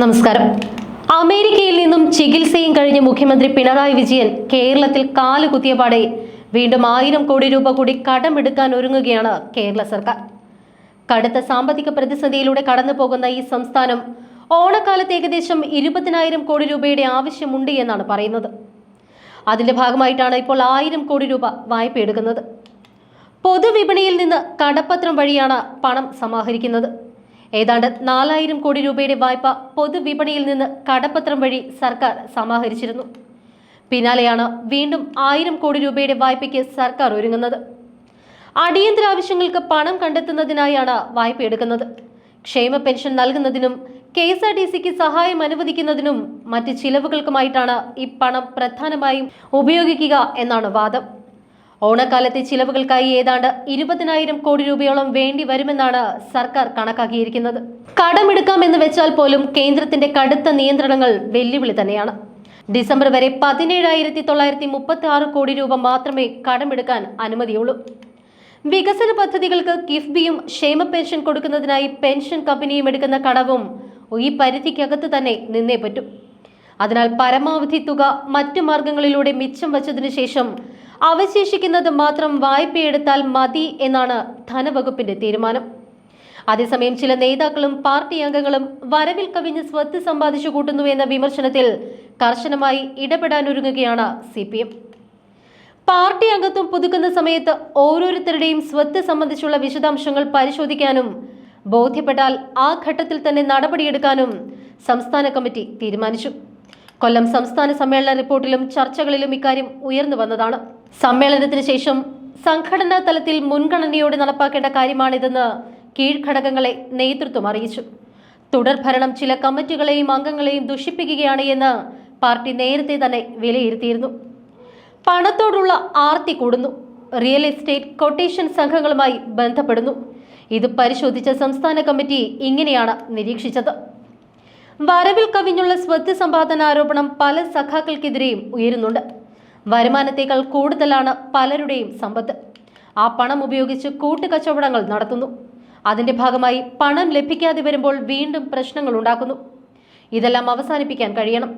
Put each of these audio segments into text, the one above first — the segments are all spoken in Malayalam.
നമസ്കാരം. അമേരിക്കയിൽ നിന്നും ചികിത്സയും കഴിഞ്ഞ് മുഖ്യമന്ത്രി പിണറായി വിജയൻ കേരളത്തിൽ കാലുകുത്തിയപാടെ വീണ്ടും ആയിരം കോടി രൂപ കൂടി കടമെടുക്കാൻ ഒരുങ്ങുകയാണ് കേരള സർക്കാർ. കടുത്ത സാമ്പത്തിക പ്രതിസന്ധിയിലൂടെ കടന്നു പോകുന്ന ഈ സംസ്ഥാനം ഓണക്കാലത്ത് ഏകദേശം ഇരുപതിനായിരം കോടി രൂപയുടെ ആവശ്യമുണ്ട് എന്നാണ് പറയുന്നത്. അതിന്റെ ഭാഗമായിട്ടാണ് ഇപ്പോൾ ആയിരം കോടി രൂപ വായ്പ എടുക്കുന്നത്. പൊതുവിപണിയിൽ നിന്ന് കടപ്പത്രം വഴിയാണ് പണം സമാഹരിക്കുന്നത്. ഏതാണ്ട് നാലായിരം കോടി രൂപയുടെ വായ്പ പൊതുവിപണിയിൽ നിന്ന് കടപ്പത്രം വഴി സർക്കാർ സമാഹരിച്ചിരുന്നു. പിന്നാലെയാണ് വീണ്ടും ആയിരം കോടി രൂപയുടെ വായ്പയ്ക്ക് സർക്കാർ ഒരുങ്ങുന്നത്. അടിയന്തര ആവശ്യങ്ങൾക്ക് പണം കണ്ടെത്തുന്നതിനായാണ് വായ്പ എടുക്കുന്നത്. ക്ഷേമ പെൻഷൻ നൽകുന്നതിനും കെ എസ് ആർ ടി സിക്ക് സഹായം അനുവദിക്കുന്നതിനും മറ്റ് ചിലവുകൾക്കുമായിട്ടാണ് ഈ പണം പ്രധാനമായും ഉപയോഗിക്കുക എന്നാണ് വാദം. ഓണക്കാലത്തെ ചിലവുകൾക്കായി ഏതാണ്ട് ഇരുപതിനായിരം കോടി രൂപയോളം വേണ്ടി വരുമെന്നാണ് സർക്കാർ കണക്കാക്കിയിരിക്കുന്നത്. കടമെടുക്കാമെന്ന് വെച്ചാൽ പോലും കേന്ദ്രത്തിന്റെ കടുത്ത നിയന്ത്രണങ്ങൾ വെല്ലുവിളി തന്നെയാണ്. ഡിസംബർ വരെ പതിനേഴായിരത്തി തൊള്ളായിരത്തി മുപ്പത്തി ആറ് കോടി രൂപ മാത്രമേ കടമെടുക്കാൻ അനുമതിയുള്ളൂ. വികസന പദ്ധതികൾക്ക് കിഫ്ബിയും ക്ഷേമ പെൻഷൻ കൊടുക്കുന്നതിനായി പെൻഷൻ കമ്പനിയും എടുക്കുന്ന കടവും ഈ പരിധിക്കകത്ത് തന്നെ നിന്നേ പറ്റൂ. അതിനാൽ പരമാവധി തുക മറ്റു മാർഗങ്ങളിലൂടെ മിച്ചം വച്ചതിനു ശേഷം അവശേഷിക്കുന്നത് മാത്രം വായ്പയെടുത്താൽ മതി എന്നാണ് ധനവകുപ്പിന്റെ തീരുമാനം. അതേസമയം ചില നേതാക്കളും പാർട്ടി അംഗങ്ങളും വരവിൽ കവിഞ്ഞ് സ്വത്ത് സമ്പാദിച്ചു കൂട്ടുന്നു എന്ന വിമർശനത്തിൽ കർശനമായി ഇടപെടാനൊരുങ്ങുകയാണ് സി പി എം പാർട്ടി അംഗത്വം പുതുക്കുന്ന സമയത്ത് ഓരോരുത്തരുടെയും സ്വത്ത് സംബന്ധിച്ചുള്ള വിശദാംശങ്ങൾ പരിശോധിക്കാനും ബോധ്യപ്പെട്ടാൽ ആ ഘട്ടത്തിൽ തന്നെ നടപടിയെടുക്കാനും സംസ്ഥാന കമ്മിറ്റി തീരുമാനിച്ചു. കൊല്ലം സംസ്ഥാന സമ്മേളന റിപ്പോർട്ടിലും ചർച്ചകളിലും ഇക്കാര്യം ഉയർന്നു വന്നതാണ്. സമ്മേളനത്തിന് ശേഷം സംഘടനാ തലത്തിൽ മുൻഗണനയോടെ നടപ്പാക്കേണ്ട കാര്യമാണിതെന്ന് കീഴ്ഘടകങ്ങളെ നേതൃത്വം അറിയിച്ചു. തുടർഭരണം ചില കമ്മിറ്റികളെയും അംഗങ്ങളെയും ദുഷിപ്പിക്കുകയാണ് എന്ന് പാർട്ടി നേരത്തെ തന്നെ വിലയിരുത്തിയിരുന്നു. പണത്തോടുള്ള ആർത്തി കൂടുന്നു. റിയൽ എസ്റ്റേറ്റ് കൊട്ടേഷൻ സംഘങ്ങളുമായി ബന്ധപ്പെടുന്നു. ഇത് പരിശോധിച്ച സംസ്ഥാന കമ്മിറ്റി ഇങ്ങനെയാണ് നിരീക്ഷിച്ചത്. വരവിൽ കവിഞ്ഞുള്ള സ്വത്ത് സമ്പാദന ആരോപണം പല സഖാക്കൾക്കെതിരെയും ഉയരുന്നുണ്ട്. വരുമാനത്തേക്കാൾ കൂടുതലാണ് പലരുടെയും സമ്പത്ത്. ആ പണം ഉപയോഗിച്ച് കൂട്ടുകച്ചവടങ്ങൾ നടത്തുന്നു. അതിന്റെ ഭാഗമായി പണം ലഭിക്കാതെ വരുമ്പോൾ വീണ്ടും പ്രശ്നങ്ങൾ ഉണ്ടാക്കുന്നു. ഇതെല്ലാം അവസാനിപ്പിക്കാൻ കഴിയണം.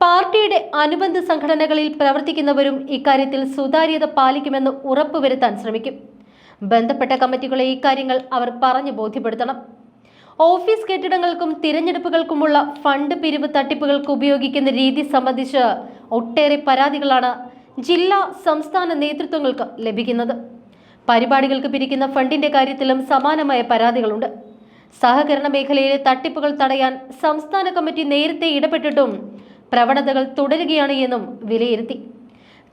പാർട്ടിയുടെ അനുബന്ധ സംഘടനകളിൽ പ്രവർത്തിക്കുന്നവരും ഇക്കാര്യത്തിൽ സുതാര്യത പാലിക്കുമെന്ന് ഉറപ്പുവരുത്താൻ ശ്രമിക്കും. ബന്ധപ്പെട്ട കമ്മിറ്റികളെ ഇക്കാര്യങ്ങൾ അവർ പറഞ്ഞു ബോധ്യപ്പെടുത്തണം. ഓഫീസ് കെട്ടിടങ്ങൾക്കും തിരഞ്ഞെടുപ്പുകൾക്കുമുള്ള ഫണ്ട് പിരിവ് തട്ടിപ്പുകൾക്ക് ഉപയോഗിക്കുന്ന രീതി സംബന്ധിച്ച് ഒട്ടേറെ പരാതികളാണ് ജില്ലാ സംസ്ഥാന നേതൃത്വങ്ങൾക്ക് ലഭിക്കുന്നത്. പരിപാടികൾക്ക് പിരിക്കുന്ന ഫണ്ടിന്റെ കാര്യത്തിലും സമാനമായ പരാതികളുണ്ട്. സഹകരണ മേഖലയിലെ തട്ടിപ്പുകൾ തടയാൻ സംസ്ഥാന കമ്മിറ്റി നേരത്തെ ഇടപെട്ടിട്ടും പ്രവണതകൾ തുടരുകയാണ് എന്നും വിലയിരുത്തി.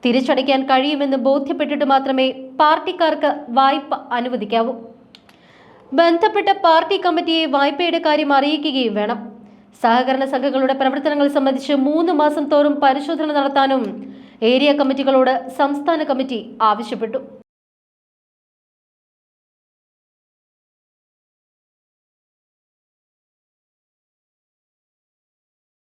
തിരിച്ചടയ്ക്കാൻ കഴിയുമെന്ന് ബോധ്യപ്പെട്ടിട്ട് മാത്രമേ പാർട്ടിക്കാർക്ക് വായ്പ അനുവദിക്കാവൂ. ബന്ധപ്പെട്ട പാർട്ടി കമ്മിറ്റിയെ വായ്പയുടെ കാര്യം അറിയിക്കുകയും വേണം. സഹകരണ സംഘങ്ങളുടെ പ്രവർത്തനങ്ങൾ സംബന്ധിച്ച് മൂന്ന് മാസം തോറും പരിശോധന നടത്താനും ഏരിയ കമ്മിറ്റികളോട് സംസ്ഥാന കമ്മിറ്റി ആവശ്യപ്പെട്ടു.